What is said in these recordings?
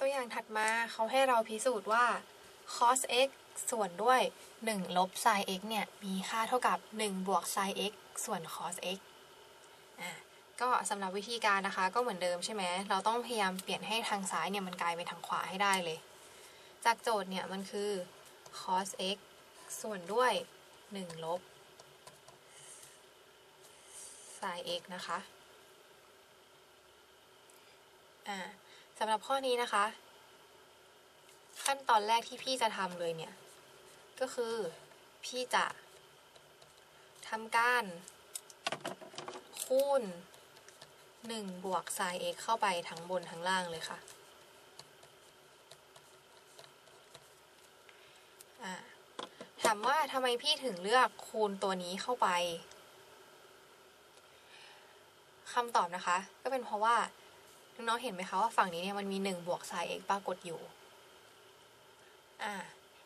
ตัวอย่างถัดมาเขาให้เราพิสูจน์ว่า cos x ส่วนด้วย 1 ลบ sin x เนี่ย มีค่าเท่ากับ 1 บวก sin x ส่วน cos x อะก็สำหรับวิธีการนะคะก็เหมือนเดิมใช่ไหมเราต้องพยายามเปลี่ยนให้ทางซ้ายเนี่ยมันกลายเป็นทางขวาให้ได้เลย จากโจทย์เนี่ยมันคือ cos x ส่วนด้วย 1 ลบ sin x นะคะ อ่า สำหรับข้อนี้นะคะ ขั้นตอนแรกที่พี่จะทำเลยเนี่ย ก็คือพี่จะทำการ คูณ1บวก sin x เข้าไปทั้งบนทั้งล่างเลยค่ะถามว่าทำไมพี่ถึงเลือกคูณตัวนี้เข้าไปคำตอบนะคะ ก็เป็นเพราะว่า น้องๆเห็นไหมคะว่าฝั่งนี้เนี่ยมันมี1บวก sin x ปรากฏอยู่อ่า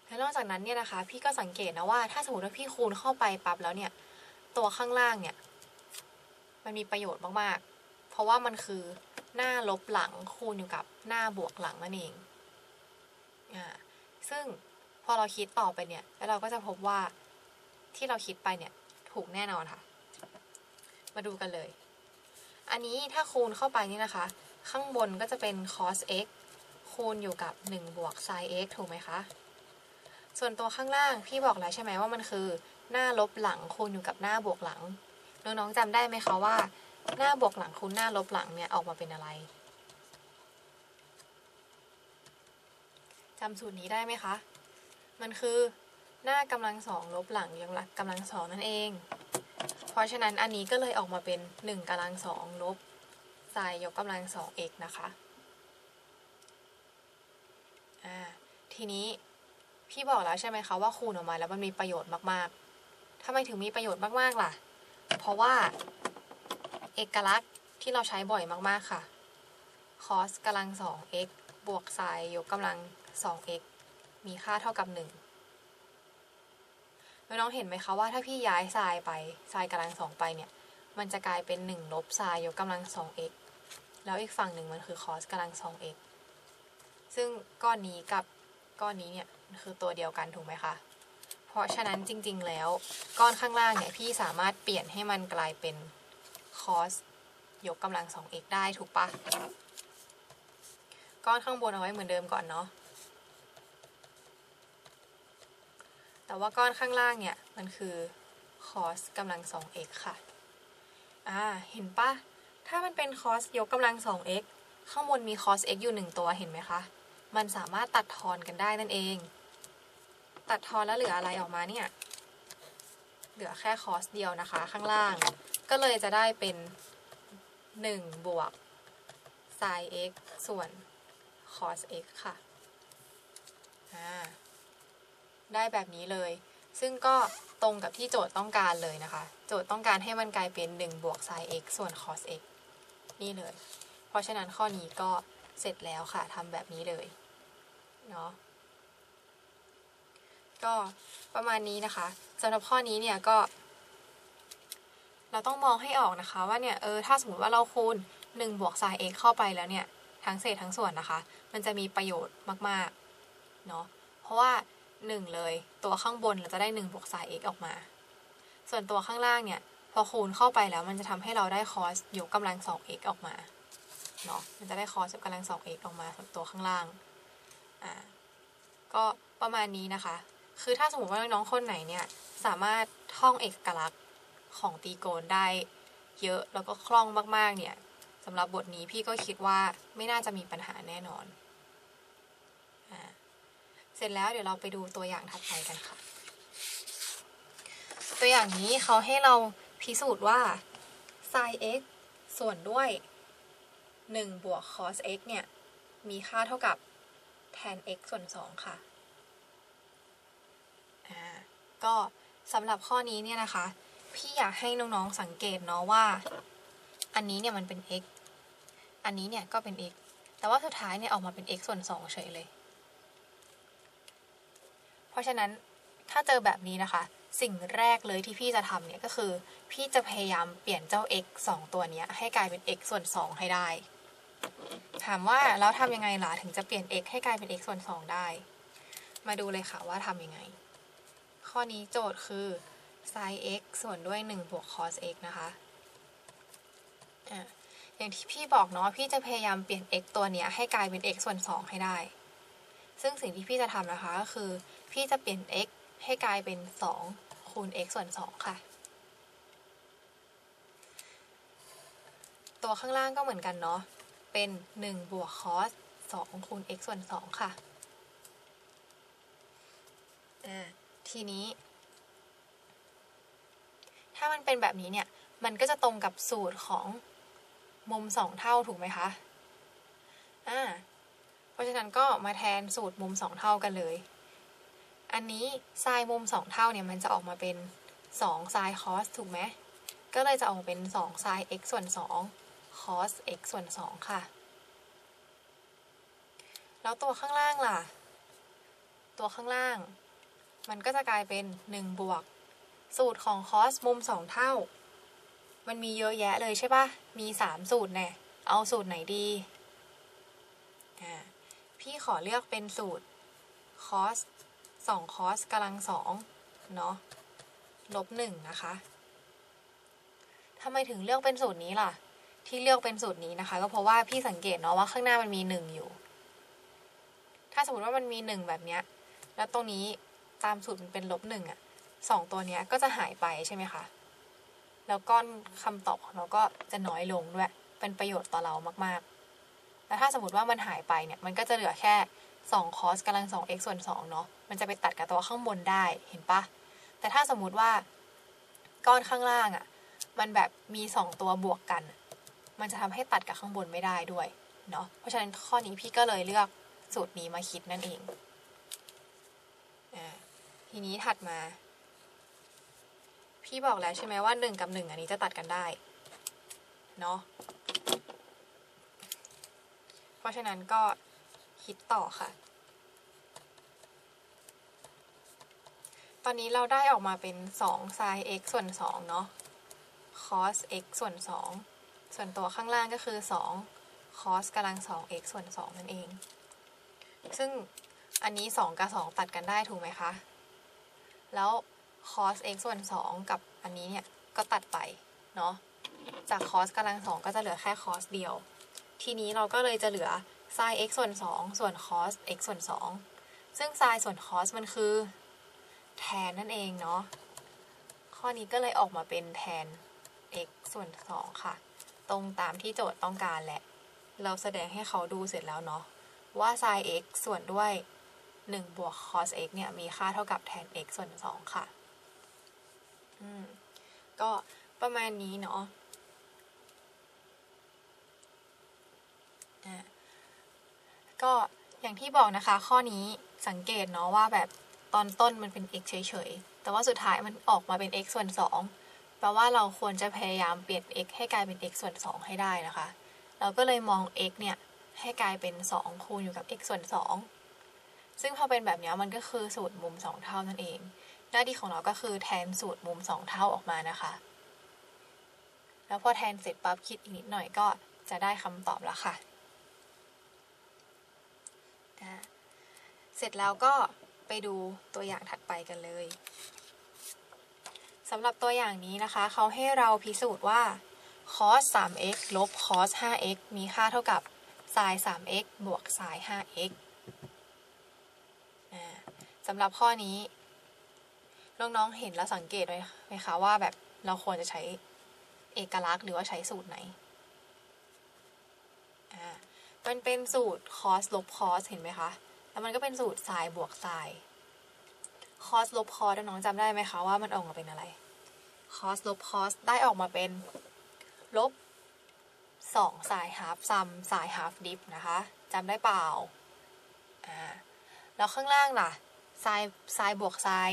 แล้วนอกจากนั้นเนี่ยนะคะ พี่ก็สังเกตนะว่าถ้าสมมติว่าพี่คูณเข้าไปปั๊บแล้วเนี่ย ตัวข้างล่างเนี่ย มันมีประโยชน์มากๆ เพราะว่ามันคือหน้าลบหลังคูณอยู่กับหน้าบวกหลังนั่นเองอ่าซึ่งพอเราคิดต่อไปเนี่ย แล้วเราก็จะพบว่าที่เราคิดไปเนี่ยถูกแน่นอนค่ะ มาดูกันเลย อันนี้ถ้าคูณเข้าไปนี่นะคะ ข้างบนก็จะเป็น cos x คูณอยู่กับ 1 บวก sin x ถูกไหมคะ ส่วนตัวข้างล่างพี่บอกแล้วใช่ไหมว่ามันคือ หน้าลบหลังคูณอยู่กับหน้าบวกหลัง น้องๆจำได้ไหมคะว่า หน้าบวกหลังคูณหน้าลบหลังเนี่ยออกมาเป็นอะไรจำสูตรนี้ได้ไหมคะ มันคือหน้ากำลังสองลบหลังยกกำลังสองนั่นเอง เพราะฉะนั้นอันนี้ก็เลยออกมาเป็น1กำลังสองลบ ไซน์ยกกำลังสอง x นะคะอ่าทีนี้พี่บอกแล้วใช่ไหมคะว่าคูณออกมาแล้วมันมีประโยชน์มากๆทำไมถึงมีประโยชน์มากๆล่ะ เพราะว่าเอกลักษณ์ที่เราใช้บ่อยมากๆค่ะ cos กำลังสอง x บวกไซน์ยกกำลังสอง x มีค่าเท่ากับหนึ่งน้องเห็นไหมคะว่าถ้าพี่ย้ายไซน์ไปไซน์กำลังสองไปเนี่ย มันจะกลายเป็น 1 ลบไซน์ยกกำลังสอง x แล้วอีกฝั่งหนึ่งมันคือ cos กำลังสอง x ซึ่งก้อนนี้กับก้อนนี้เนี่ยคือตัวเดียวกันถูกไหมคะ เพราะฉะนั้นจริงๆแล้วก้อนข้างล่างเนี่ยพี่สามารถเปลี่ยนให้มันกลายเป็น cos ยกกำลังสอง x ได้ถูกปะก้อนข้างบนเอาไว้เหมือนเดิมก่อนเนาะแต่ว่าก้อนข้างล่างเนี่ยมันคือ cos กำลังสอง x ค่ะ อ่า เห็นปะ ถ้ามันเป็น cos ยกกำลัง 2x ข้างบนมี cos x อยู่หนึ่งตัวเห็นไหมคะ มันสามารถตัดทอนกันได้นั่นเอง ตัดทอนแล้วเหลืออะไรออกมาเนี่ย เหลือแค่ cos เดียวนะคะข้างล่าง ก็เลยจะได้เป็น 1 บวก sin x ส่วน cos x ค่ะได้แบบนี้เลย ซึ่งก็ตรงกับที่โจทย์ต้องการเลยนะคะ โจทย์ต้องการให้มันกลายเป็น 1 บวก sin x ส่วน cos x นี่เลย เพราะฉะนั้นข้อนี้ก็เสร็จแล้วค่ะทำแบบนี้เลยเนาะก็ประมาณนี้นะคะสำหรับข้อนี้เนี่ยก็ เราต้องมองให้ออกนะคะ ว่าเนี่ยเออถ้าสมมติว่าเราคูณ1บวก sin x เข้าไปแล้วเนี่ยทั้งเศษทั้งส่วนนะคะ มันจะมีประโยชน์มากๆเนาะเพราะว่า 1 เลยตัวข้างบนเราจะได้1บวก sin x ออกมา ส่วนตัวข้างล่างเนี่ย พอคูณเข้าไปแล้วมันจะทำให้เราได้ cos ยกกำลัง 2x ออกมาเนาะมันจะได้ cos ยกกำลัง 2x ออกมาส่วนตัวข้างล่างอ่าก็ประมาณนี้นะคะ คือถ้าสมมติว่าน้องๆคนไหนเนี่ยสามารถท่องเอกลักษณ์ของตีโกนได้เยอะแล้วก็คล่องมากๆเนี่ยสำหรับบทนี้พี่ก็คิดว่าไม่น่าจะมีปัญหาแน่นอนอ่าเสร็จแล้วเดี๋ยวเราไปดูตัวอย่างถัดไปกันค่ะ ตัวอย่างนี้เขาให้เรา พิสูจน์ว่า sin x ส่วนด้วย 1 บวก cos x เนี่ย มีค่าเท่ากับ tan x ส่วน 2 ค่ะ อ่า ก็สำหรับข้อนี้เนี่ยนะคะ พี่อยากให้น้องๆสังเกตเนาะว่า อันนี้เนี่ยมันเป็น x อันนี้เนี่ยก็เป็น x แต่ว่าสุดท้ายเนี่ยออกมาเป็น x ส่วน 2 เฉยเลย เพราะฉะนั้นถ้าเจอแบบนี้นะคะ สิ่งแรกเลยที่พี่จะทำเนี่ยก็คือ พี่จะพยายามเปลี่ยนเจ้า x 2 ตัวเนี้ยให้กลายเป็น x ส่วน 2 ให้ได้ ถามว่าแล้วทำยังไงล่ะถึงจะเปลี่ยน x ให้กลายเป็น x ส่วน 2 ได้ มาดูเลยค่ะว่าทำยังไง ข้อนี้โจทย์คือ sin x ส่วนด้วย 1 บวก cos x นะคะอะอย่างที่พี่บอกเนาะพี่จะพยายามเปลี่ยน x ตัวเนี้ยให้กลายเป็น x ส่วน 2 ให้ได้ ซึ่งสิ่งที่พี่จะทำนะคะก็คือ พี่จะเปลี่ยน x ให้กลายเป็น 2 คูณ x ส่วน 2 ค่ะ ตัวข้างล่างก็เหมือนกันเนาะ เป็น 1 บวก cos 2คูณ x ส่วน 2 ค่ะ ทีนี้ ถ้ามันเป็นแบบนี้เนี่ย มันก็จะตรงกับสูตรของมุม 2 เท่าถูกไหมคะ อ่า เพราะฉะนั้นก็มาแทนสูตรมุม 2 เท่ากันเลย อันนี้ไซน์มุม 2 เท่าเนี่ยมันจะออกมาเป็น2ไซน์ cos ถูกไหม ก็เลยจะออกมาเป็น2ไซน์ x ส่วน2 cos x ส่วน 2 ค่ะ แล้วตัวข้างล่างล่ะ ตัวข้างล่าง มันก็จะกลายเป็น 1 บวก สูตรของ cos มุม 2 เท่า มันมีเยอะแยะเลยใช่ปะมี 3 สูตรแน่เอาสูตรไหนดีพี่ขอเลือกเป็นสูตร cos 2 cos กำลัง2เนาะลบ1นะคะทำไมถึงเลือกเป็นสูตรนี้ล่ะ ที่เลือกเป็นสูตรนี้นะคะ ก็เพราะว่าพี่สังเกตเนาะว่าข้างหน้ามันมี 1 อยู่ ถ้าสมมติว่ามันมี 1 แบบเนี้ยแล้วตรงนี้ตามสูตรมันเป็นลบ1อะสองตัวเนี้ยก็จะหายไปใช่ไหมคะแล้วก้อนคำตอบของเราก็จะน้อยลงด้วย เป็นประโยชน์ต่อเรามากๆแล้วถ้าสมมติว่ามันหายไปเนี่ย มันก็จะเหลือแค่ 2 cos กำลัง 2 x ส่วน2เนาะมันจะไปตัดกับตัวข้างบนได้เห็นปะแต่ถ้าสมมุติว่าก้อนข้างล่างอะ่ะมันแบบมี 2 ตัวบวกกัน มันจะทำให้ตัดกับข้างบนไม่ได้ด้วยเนาะเพราะฉะนั้นข้อนี้พี่ก็เลยเลือกสูตรนี้มาคิดนั่นเองอ่าทีนี้ถัดมา พี่บอกแล้วใช่ไหมว่า 1 กับ 1 อันนี้จะตัดกันได้เนาะเพราะฉะนั้นก็ คิดต่อค่ะ ตอนนี้เราได้ออกมาเป็น2 sin x ส่วน2เนาะ cos x ส่วน 2 ส่วนตัวข้างล่างก็คือ 2 cos กำลัง 2 x ส่วน 2 นั่นเอง ซึ่งอันนี้ 2 กับ 2 ตัดกันได้ถูกไหมคะ แล้ว cos x ส่วน 2 กับอันนี้เนี่ย ก็ตัดไป เนาะ จาก cos กำลัง 2 ก็จะเหลือแค่ cos เดียว ทีนี้เราก็เลยจะเหลือ sin x ส่วน 2 ส่วน cos x ส่วน 2 ซึ่ง sin ส่วน cos มันคือ แทนนั่นเองเนาะ ข้อนี้ก็เลยออกมาเป็นแทน x ส่วน 2 ค่ะ ตรงตามที่โจทย์ต้องการแหละ เราแสดงให้เขาดูเสร็จแล้วเนาะ ว่า sin x ส่วนด้วย 1 บวก cos x เนี่ย มีค่าเท่ากับแทน x ส่วน 2 ค่ะ อืม ก็ประมาณนี้เนาะ อ่า ก็อย่างที่บอกนะคะ ข้อนี้สังเกตเนาะว่าแบบตอนต้นมันเป็น x เฉยๆ แต่ว่าสุดท้ายมันออกมาเป็น x ส่วน 2 แปลว่าเราควรจะพยายามเปลี่ยน x ให้กลายเป็น x ส่วน 2 ให้ได้นะคะ เราก็เลยมอง x เนี่ยให้กลายเป็น 2 คูณอยู่กับ x ส่วน 2 ซึ่งพอเป็นแบบนี้มันก็คือสูตรมุม 2 เท่านั่นเอง หน้าที่ของเราก็คือแทนสูตรมุม 2 เท่าออกมานะคะ แล้วพอแทนเสร็จปั๊บคิดอีกนิดหน่อยก็จะได้คำตอบแล้วค่ะ เสร็จแล้วก็ไปดูตัวอย่างถัดไปกันเลยสำหรับตัวอย่างนี้นะคะ เขาให้เราพิสูจน์ว่า cos 3x ลบ cos 5x มีค่าเท่ากับ sin 3x บวก sin 5x สำหรับข้อนี้น้องๆเห็นแล้วสังเกตไหมคะว่าแบบเราควรจะใช้เอกลักษณ์หรือว่าใช้สูตรไหน มันเป็นสูตร cos ลบ cos เห็นไหมคะ แล้วมันก็เป็นสูตร sin บวก sin cos ลบ cos น้องจำได้ไหมคะว่ามันออกมาเป็นอะไร cos ลบ cos ได้ออกมาเป็นลบ2 sin half sum sin half dip นะคะจำได้เปล่าอ่าแล้วข้างล่างล่ะ sin sin บวก sin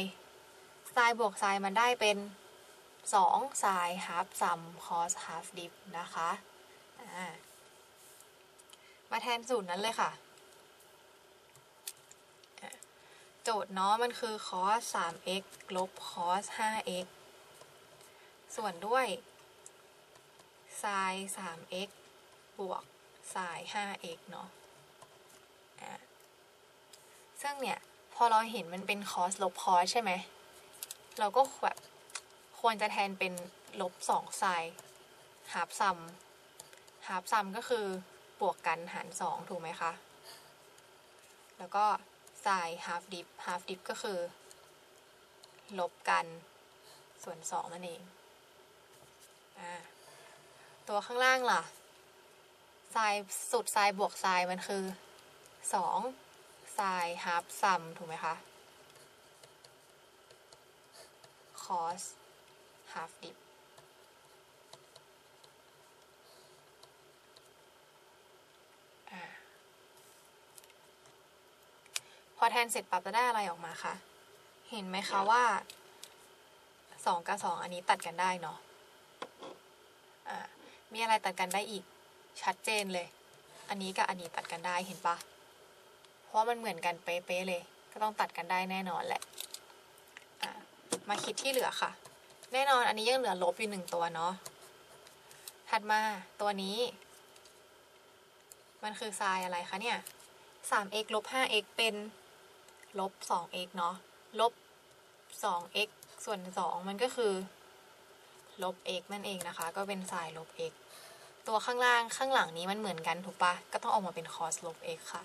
sin บวก sin มันได้เป็น2 sin half sum cos half dip นะคะอ่า มาแทนสูตรนั้นเลยค่ะ โจทย์เนาะมันคือ cos 3x ลบ cos 5x ส่วนด้วย sin 3x บวก sin 5x เนาะซึ่งเนี่ย พอเราเห็นมันเป็น cos ลบ cos ใช่ไหม เราก็แบบควรจะแทนเป็นลบสองไซน์หาบซัมหาบซัมก็คือ บวกกันหารสองถูกไหมคะ แล้วก็ไซน์ฮาฟดิฟฮาฟดิฟก็คือ ลบกันส่วนสองนั่นเองอตัวข้างล่างล่ะไซน์สุดไซน์บวกไซน์มันคือสองไซน์ฮาฟซัมถูกไหมคะ cos half dip อ่าพ อแทนเสร็จปั๊บจะได้อะไรออกมาคะเห็นไหมคะว่าสองกับสองอันนี้ตัดกันได้เนาะอ่ามีอะไรตัดกันได้อีก ชัดเจนเลย อันนี้กับอันนี้ตัดกันได้เห็นปะเพราะว่ามันเหมือนกันเป๊ะๆเลย ก็ต้องตัดกันได้แน่นอนแหละอ่ามาคิดที่เหลือค่ะ แน่นอนอันนี้ยังเหลือลบอยู่หนึ่งตัวเนาะถัดมาตัวนี้ มันคือไซน์อะไรคะเนี่ย 3x ลบ 5x เป็น ลบ 2x เนาะลบ 2x ส่วน 2 มันก็คือ ลบ x นั่นเองนะคะ ก็เป็นไซน์ลบ x ตัวข้างล่างข้างหลังนี้มันเหมือนกันถูกปะก็ต้องออกมาเป็น cos ลบ x ค่ะ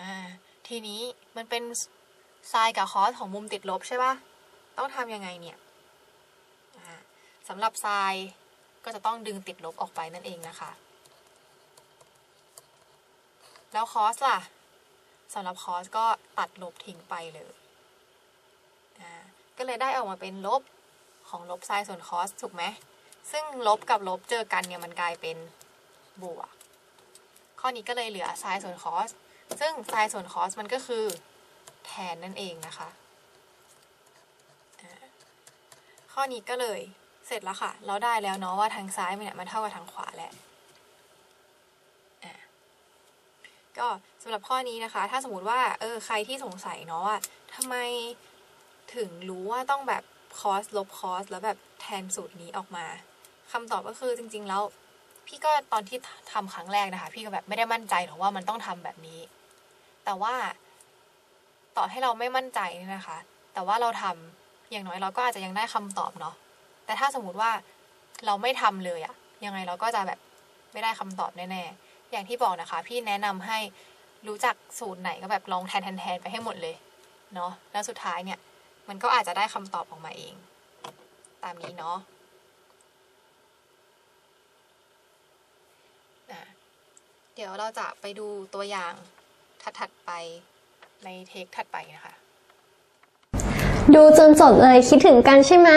อ่าทีนี้มันเป็นไซน์กับคอสของมุมติดลบใช่ปะต้องทำยังไงเนี่ยสำหรับไซน์ก็จะต้องดึงติดลบออกไปนั่นเองนะคะ แล้วคอสล่ะสำหรับคอสก็ตัดลบทิ้งไปเลยก็เลยได้ออกมาเป็นลบของลบไซน์ส่วนคอสถูกไหมซึ่งลบกับลบเจอกันเนี่ยมันกลายเป็นบวก ข้อนี้ก็เลยเหลือไซน์ส่วนคอสซึ่งไซน์ส่วนคอสมันก็คือแทนนั่นเองนะคะ ข้อนี้ก็เลยเสร็จแล้วค่ะ เราได้แล้วเนาะว่าทางซ้ายเนี่ยมันเท่ากับทางขวาแหละอ่า ก็สำหรับข้อนี้นะคะ ถ้าสมมติว่าเออใครที่สงสัยเนาะว่าทำไมถึงรู้ว่าต้องแบบคอสลบคอสแล้วแบบแทนสูตรนี้ออกมาคำตอบก็คือจริง ๆ แล้วพี่ก็ตอนที่ทำครั้งแรกนะคะ พี่ก็แบบไม่ได้มั่นใจหรอกว่ามันต้องทำแบบนี้ แต่ว่า ต่อให้เราไม่มั่นใจเนี่ยนะคะ แต่ว่าเราทำอย่างน้อยเราก็อาจจะยังได้คำตอบเนาะแต่ถ้าสมมติว่าเราไม่ทำเลยอะยังไงเราก็จะแบบไม่ได้คำตอบแน่ๆ อย่างที่บอกนะคะ พี่แนะนำให้รู้จักสูตรไหนก็แบบลองแทนแทนๆไปให้หมดเลยเนาะแล้วสุดท้ายเนี่ย มันก็อาจจะได้คำตอบออกมาเอง ตามนี้เนาะะเดี๋ยวเราจะไปดูตัวอย่างถัดๆไปในเทคถัดไปนะคะ ดูจนจบเลยคิดถึงกันใช่ไหม